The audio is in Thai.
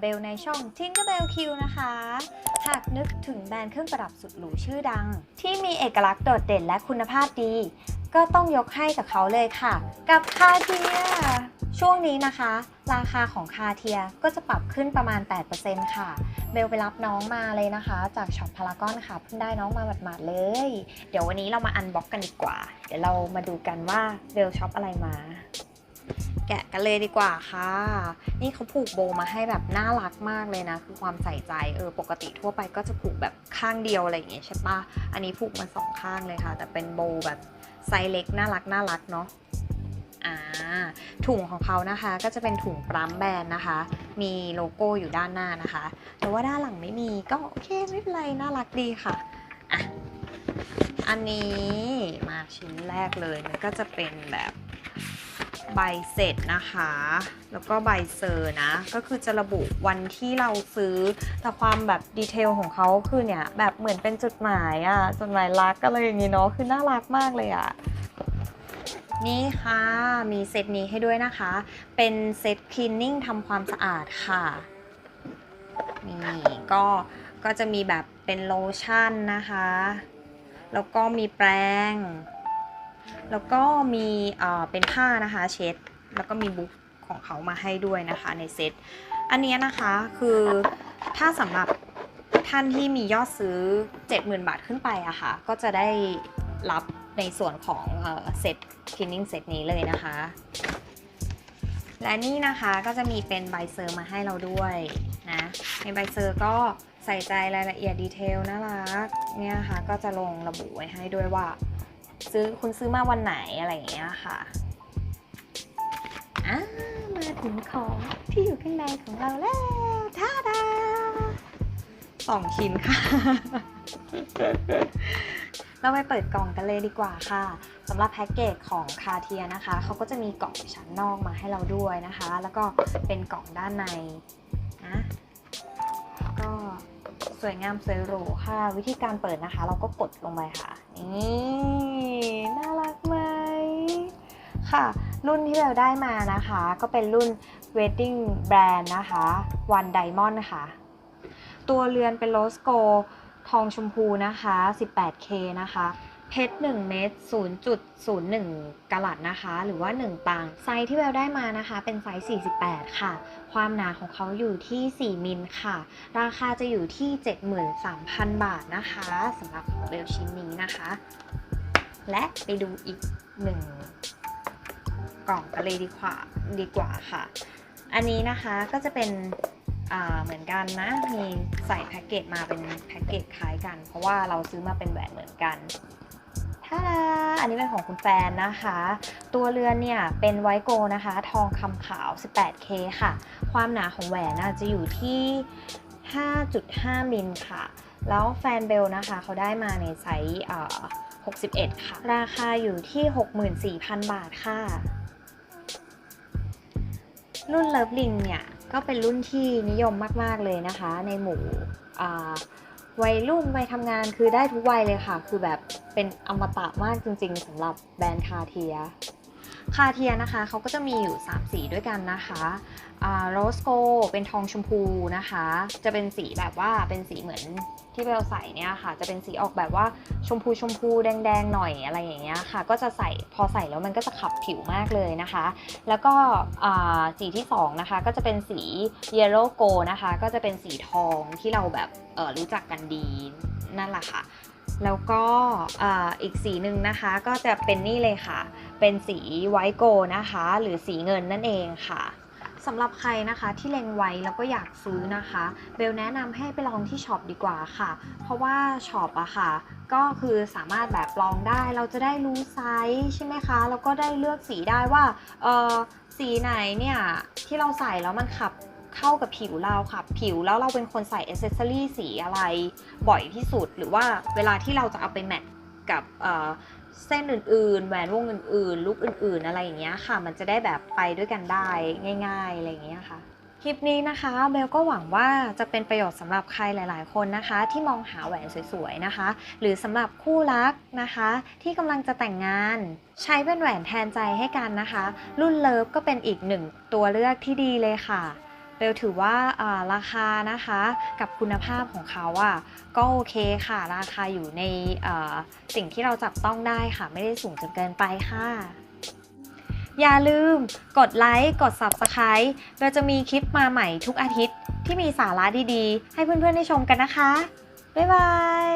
เบลในช่อง Tinkerbell Q นะคะ หากนึกถึงแบรนด์เครื่องประดับสุดหรูชื่อดัง ที่มีเอกลักษณ์โดดเด่นและคุณภาพดี ก็ต้องยกให้กับเขาเลยค่ะ กับคาเทียช่วงนี้นะคะ ราคาของคาเทียก็จะปรับขึ้นประมาณ 8%ค่ะ เบลไปรับน้องมาเลยนะคะ จากช็อปพารากอนค่ะเพิ่งได้น้องมาหมาดๆเลย เดี๋ยววันนี้เรามาอันบ็อกกันดีกว่า เดี๋ยวเรามาดูกันว่าเบลช็อปอะไรมา กะกันเลยดีกว่าค่ะ นี่เขาผูกโบมาให้แบบน่ารักมากเลยนะ คือความใส่ใจเออปกติทั่วไปก็จะผูกแบบข้างเดียวอะไรอย่างเงี้ยใช่ปะอันนี้ผูกมาสองข้างเลยค่ะ แต่เป็นโบแบบไซส์เล็กน่ารักน่ารักเนาะอ่าถุงของเขานะคะก็จะเป็นถุงปรัมแบรนด์นะคะ มีโลโก้อยู่ด้านหน้านะคะ แต่ว่าด้านหลังไม่มีก็โอเคไม่เป็นไรน่ารักดีค่ะอะ อันนี้มาชิ้นแรกเลยมันก็จะเป็นแบบ ใบเสร็จนะคะ แล้วก็ใบเซอร์นะ ก็คือจะระบุวันที่เราซื้อ แต่ความแบบดีเทลของเขาคือเนี่ย แบบเหมือนเป็นจดหมายอะจดหมายรักอะไรอย่างงี้เนาะ คือน่ารักมากเลยอะนี่ค่ะ มีเซตนี้ให้ด้วยนะคะ เป็นเซตคลีนนิ่งทำความสะอาดค่ะนี่ก็ก็จะมีแบบเป็นโลชั่นนะคะ แล้วก็มีแปรง แล้วก็มีเป็นผ้านะคะเช็ด แล้วก็มีบุ๊กของเขามาให้ด้วยนะคะในเซต อันเนี้ยนะคะคือถ้าสำหรับท่านที่มียอดซื้อ 70,000 บาทขึ้นไปอะค่ะ ก็จะได้รับในส่วนของเอ่อเซตคินนิ่งเซตนี้เลยนะคะ และนี่นะคะก็จะมีเป็นใบเซอร์มาให้เราด้วยนะ ในใบเซอร์ก็ใส่ใจรายละเอียดดีเทลน่ารักเนี่ยค่ะก็จะลงระบุไว้ให้ด้วยว่า ซื้อคุณซื้อมาวันไหนอะไรอย่างเงี้ยค่ะอ่ามาถึงของที่อยู่ข้างในของเราแล้วท่าดาสองชิ้นค่ะ เราไปเปิดกล่องกันเลยดีกว่าค่ะสำหรับแพ็กเกจของคาเทียนะคะเขาก็จะมีกล่องชั้นนอกมาให้เราด้วยนะคะ แล้วก็เป็นกล่องด้านในนะก็สวยงามสวยหรูค่ะ วิธีการเปิดนะคะ เราก็กดลงไปค่ะนี่ ค่ะ รุ่นที่เราได้มานะคะ ก็เป็นรุ่น Wedding Brand นะคะ One Diamond ค่ะ ตัวเรือนเป็นโรสโกทองชมพูนะคะ 18K นะคะ เพชร1เม็ด0.01กะลัดนะคะ หรือว่า 1 ตังไซส์ที่แววได้มานะคะ เป็นไซส์ 48 ค่ะ ความหนาของเขาอยู่ที่ 4 มิลค่ะ ราคาจะอยู่ที่ 73,000 บาทนะคะสำหรับเบลชิ้นนี้นะคะ และไปดูอีกหนึ่ง กล่องกันเลยดีกว่าดีกว่าค่ะ อันนี้นะคะก็จะเป็นเหมือนกันนะ มีใส่แพ็กเกจมาเป็นแพ็กเกจคล้ายกัน เพราะว่าเราซื้อมาเป็นแหวนเหมือนกันท่าอันนี้เป็นของคุณแฟนนะคะ ตัวเรือนเนี่ยเป็นไวโกนะคะ ทองคำขาว 18K ค่ะ ความหนาของแหวนจะอยู่ที่ 5.5 มิลค่ะ แล้วแฟนเบลนะคะเขาได้มาในไซส์61 ค่ะ ราคาอยู่ที่ 64,000 บาทค่ะ รุ่นเลิฟลิงเนี่ยก็เป็นรุ่นที่นิยมมาก ๆ เลยนะคะ ในหมู่วัยรุ่นวัยทำงานคือได้ทุกวัยเลยค่ะ คือแบบเป็นอมตะมากจริง ๆสำหรับแบรนด์คาเทีย คาเทียนะคะเขาก็จะมีอยู่ 3 สีด้วยกันนะคะโรสโกเป็นทองชมพูนะคะ จะเป็นสีแบบว่าเป็นสีเหมือนที่เบลใส่เนี่ยค่ะ จะเป็นสีออกแบบว่าชมพูชมพูแดงๆหน่อยอะไรอย่างเงี้ยค่ะ ก็จะใส่พอใส่แล้วมันก็จะขับผิวมากเลยนะคะ แล้วก็สีที่2นะคะก็จะเป็นสี Yellow Go นะคะ ก็จะเป็นสีทองที่เราแบบรู้จักกันดีนั่นแหละค่ะ แล้วก็อีกสีหนึ่งนะคะก็จะเป็นนี่เลยค่ะ เป็นสีไวโกนะคะ หรือสีเงินนั่นเองค่ะสำหรับใครนะคะที่เล็งไว้แล้วก็อยากซื้อนะคะ เบลแนะนำให้ไปลองที่ช็อปดีกว่าค่ะ เพราะว่าช็อปอะค่ะ ก็คือสามารถแบบลองได้ เราจะได้รู้ไซส์ใช่ไหมคะ แล้วก็ได้เลือกสีได้ว่าเออสีไหนเนี่ยที่เราใส่แล้วมันขับ เข้ากับผิวเราค่ะ ผิวแล้วเราเป็นคนใส่อเซสซอรี่สีอะไรบ่อยที่สุด หรือว่าเวลาที่เราจะเอาไปแมทกับเอ่อเส้นอื่นๆ แหวนวงอื่นๆ ลุกอื่นๆ อะไรอย่างเงี้ยค่ะ มันจะได้แบบไปด้วยกันได้ง่าย ๆ อะไรอย่างเงี้ยค่ะ คลิปนี้นะคะเบลก็หวังว่าจะเป็นประโยชน์สำหรับใครหลาย ๆ คนนะคะ ที่มองหาแหวนสวยๆนะคะ หรือสำหรับคู่รักนะคะ ที่กำลังจะแต่งงาน ใช้เป็นแหวนแทนใจให้กันนะคะ รุ่นเลิฟก็เป็นอีกหนึ่งตัวเลือกที่ดีเลยค่ะ เบลถือว่าราคานะคะกับคุณภาพของเขาอะก็โอเคค่ะ ราคาอยู่ในสิ่งที่เราจับต้องได้ค่ะ ไม่ได้สูงจนเกินไปค่ะ อย่าลืมกดไลค์กด Subscribe เบลจะมีคลิปมาใหม่ทุกอาทิตย์ที่มีสาระดีๆ ให้เพื่อนๆได้ชมกันนะคะ บ๊ายบาย